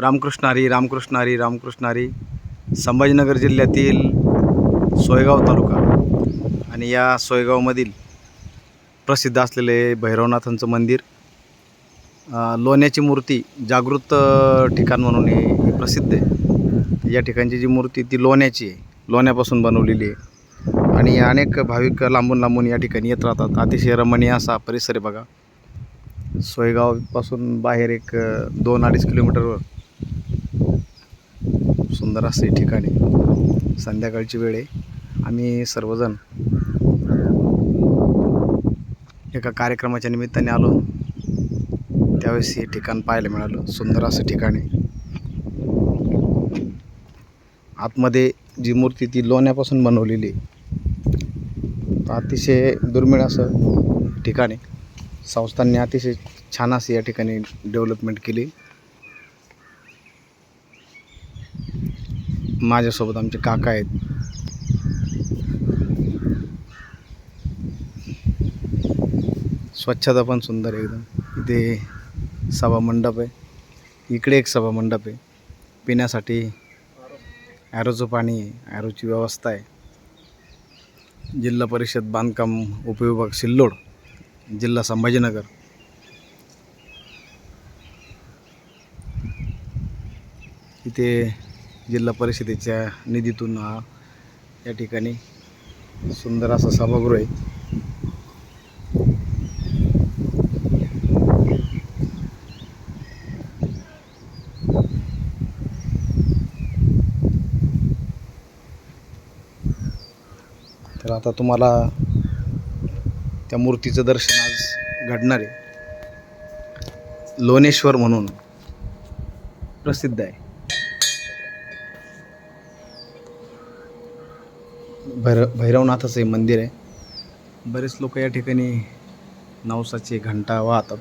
रामकृष्ण हरी रामकृष्ण हरी रामकृष्ण हरी. संभाजीनगर जिल्ह्यातील सोयगाव तालुका आणि या सोयगावमधील प्रसिद्ध असलेले भैरवनाथांचं मंदिर लोण्याची मूर्ती जागृत ठिकाण म्हणून हे प्रसिद्ध आहे. या ठिकाणची जी मूर्ती ती लोण्याची आहे. लोण्यापासून बनवलेली आहे. आणि अनेक भाविक लांबून लांबून या ठिकाणी येत राहतात. अतिशय रमणीय असा परिसर आहे बघा. सोयगावपासून बाहेर एक दोन अडीच किलोमीटरवर सुंदर असं हे संध्याकाळची वेळ आहे. आम्ही सर्वजण एका कार्यक्रमाच्या निमित्ताने आलो. त्यावेळेस हे ठिकाण पाहायला मिळालं. सुंदर असं ठिकाण. आहे आतमध्ये जी मूर्ती ती लोण्यापासून बनवलेली तर अतिशय दुर्मिळ असं ठिकाण आहे. संस्थांनी अतिशय छान अशी या ठिकाणी डेव्हलपमेंट केली. माझ्यासोबत आमचे काका आहेत. स्वच्छता पण सुंदर आहे एकदम. इथे सभा मंडप आहे. इकडे एक सभा मंडप आहे. पिण्यासाठी ॲरोचं पाणी आहे. ॲरोची व्यवस्था आहे. जिल्हा परिषद बांधकाम उपविभाग सिल्लोड जिल्हा संभाजीनगर. इथे जिल्हा परिषदेच्या निधीतून हा या ठिकाणी सुंदर असा सभागृह आहे. तर आता तुम्हाला त्या मूर्तीचं दर्शन आज घडणार आहे. लोणेश्वर म्हणून प्रसिद्ध आहे. भैर भैरवनाथाचं हे मंदिर आहे. बरेच लोक या ठिकाणी नवसाचे घंटा वाहतात.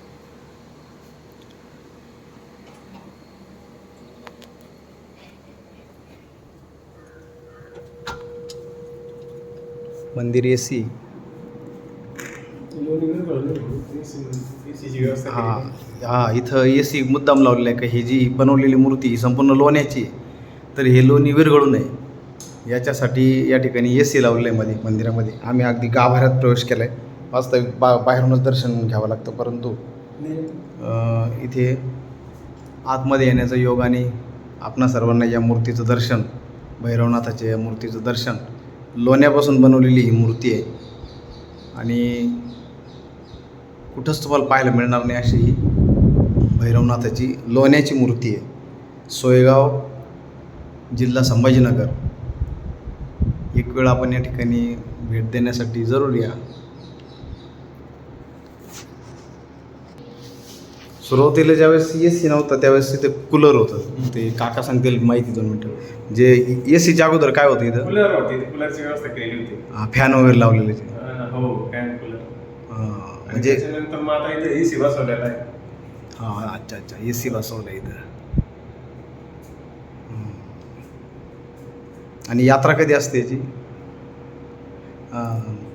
मंदिर ए सी हां हां इथं ए सी मुद्दाम लावलेलं आहे का? ही जी बनवलेली मूर्ती ही संपूर्ण लोण्याची तर हे लोणी विरघळू नये याच्यासाठी या ठिकाणी ए सी लावलेलं आहे मध्ये मंदिरामध्ये. आम्ही अगदी गाभाऱ्यात प्रवेश केला आहे वास्तविक बा बाहेरूनच दर्शन घ्यावं लागतं परंतु इथे आतमध्ये येण्याचा योग आणि आपणा सर्वांना या मूर्तीचं दर्शन भैरवनाथाच्या या मूर्तीचं दर्शन लोण्यापासून बनवलेली ही मूर्ती आहे. आणि कुठंच तुम्हाला पाहायला मिळणार नाही अशी ही भैरवनाथाची लोण्याची मूर्ती आहे. सोयगाव जिल्हा संभाजीनगर. एक वेळ आपण या ठिकाणी भेट देण्यासाठी जरूर या. सुरुवातीला ज्यावेळेस ए सी नव्हतं त्यावेळेस तिथे कूलर होतं. ते काका सांगतील माहिती दोन मिनटं. जे ए सीच्या अगोदर काय होतं इथं? कूलर होती कूलरची व्यवस्था केलेली होती. फॅन वगैरे लावलेले हो फॅन कूलर म्हणजे त्याच्यानंतर मग आता इथे एसी बसवलेला आहे. हां अच्छा अच्छा ए सी बसवलं इथं. आणि यात्रा कधी असते याची?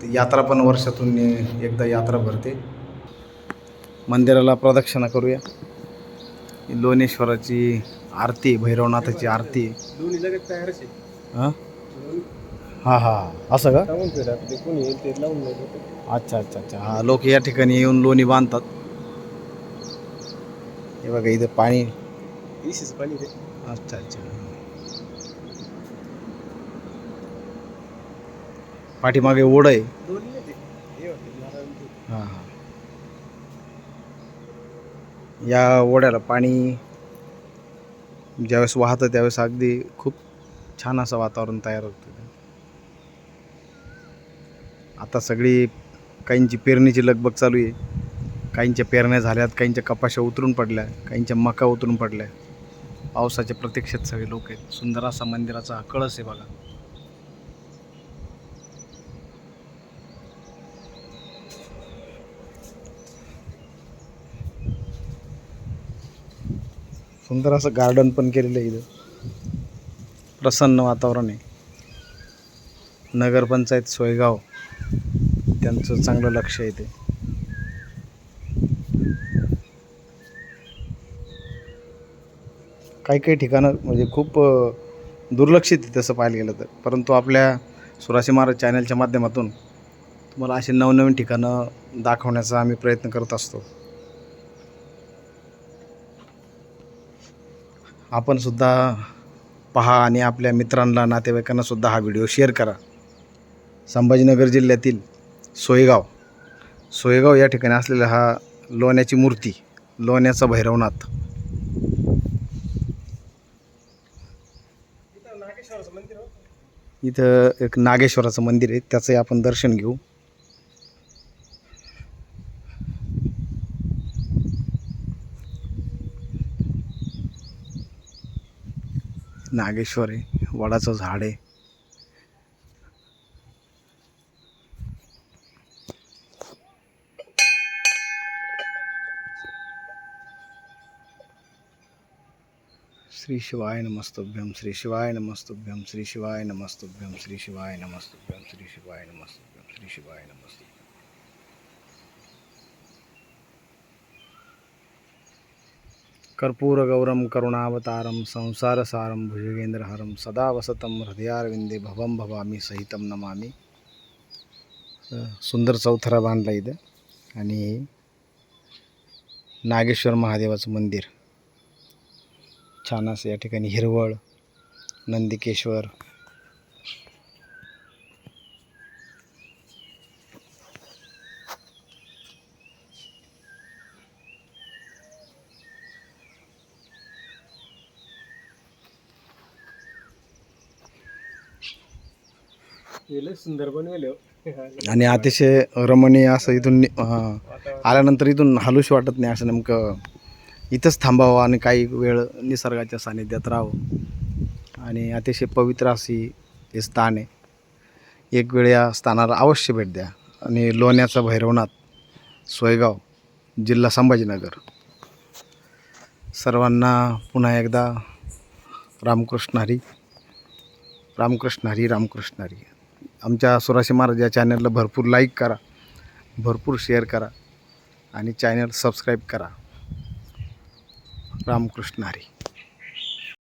ती यात्रा पण वर्षातून एकदा यात्रा भरते. मंदिराला प्रदक्षिणा करूया. लोणेश्वराची आरती भैरवनाथाची आरती हां? हां हां. असं का? अच्छा अच्छा अच्छा. हा लोक या ठिकाणी येऊन लोणी बांधतात. हे बघा इथं पाणी. अच्छा अच्छा. पाठीमागे ओढ आहे. हां हां. या ओढ्याला पाणी ज्यावेळेस वाहतं त्यावेळेस अगदी खूप छान असं वातावरण तयार होतं. आता सगळी काहींची पेरणीची लगबग चालू आहे. काहींच्या पेरण्या झाल्यात काहींच्या कपाशा उतरून पडल्या काहींच्या मका उतरून पडल्या. पावसाच्या प्रतीक्षेत सगळे लोक आहेत. सुंदर असा मंदिराचा हा कळस आहे बघा. सुंदर असं गार्डन पण केलेलं आहे इथं. प्रसन्न वातावरण आहे. नगरपंचायत सोयगाव त्यांचं चांगलं लक्ष आहे ते. काही काही ठिकाणं म्हणजे खूप दुर्लक्षित आहे तसं पाहायला गेलं तर. परंतु आपल्या सुराशी महाराज चॅनलच्या माध्यमातून तुम्हाला असे नवनवीन ठिकाणं दाखवण्याचा आम्ही प्रयत्न करत असतो. आपणसुद्धा पहा आणि आपल्या मित्रांना नातेवाईकांनासुद्धा हा व्हिडिओ शेअर करा. संभाजीनगर जिल्ह्यातील सोयगाव. सोयगाव या ठिकाणी असलेला हा लोण्याची मूर्ती लोण्याचा भैरवनाथ. इथं एक नागेश्वराचं मंदिर आहे त्याचंही आपण दर्शन घेऊ. नागेश्वर आहे वडाचं झाड आहे श्री शिवाय नमस्तुभ्यम श्री शिवाय नमस्तुभ्यम श्री शिवाय नमस्तुभ्यम श्री शिवाय नमस्तुभ्यम श्री शिवाय नमस्तुभ्यम श्री शिवाय नमस्तुभ्यम कर्पूरगौरं करुणावतारं संसारसारं भुजगेन्द्रहरं सदा वसतं हृदयारविंदे भवं भवामी सहितं नमामि. सुंदर चौथरा बांधला इथं. आणि नागेश्वर महादेवाचं मंदिर. छान असं या ठिकाणी हिरवळ नंदिकेश्वर सुंदर आणि अतिशय रमणीय असं इथून नि- अं, आल्यानंतर इथून हालूशी वाटत नाही असं नेमकं इथंच थांबावं आणि काही वेळ निसर्गाच्या सानिध्यात राहावं. आणि अतिशय पवित्र अशी हे स्थान आहे. एक वेळ या स्थानाला अवश्य भेट द्या. आणि लोण्याचा भैरवनाथ सोयगाव जिल्हा संभाजीनगर. सर्वांना पुन्हा एकदा रामकृष्ण हरी. रामकृष्ण हरी रामकृष्ण हरी. आमच्या सुराशी महाराज या चॅनलला भरपूर लाईक करा भरपूर शेअर करा आणि चॅनल सबस्क्राईब करा. रामकृष्ण हरी.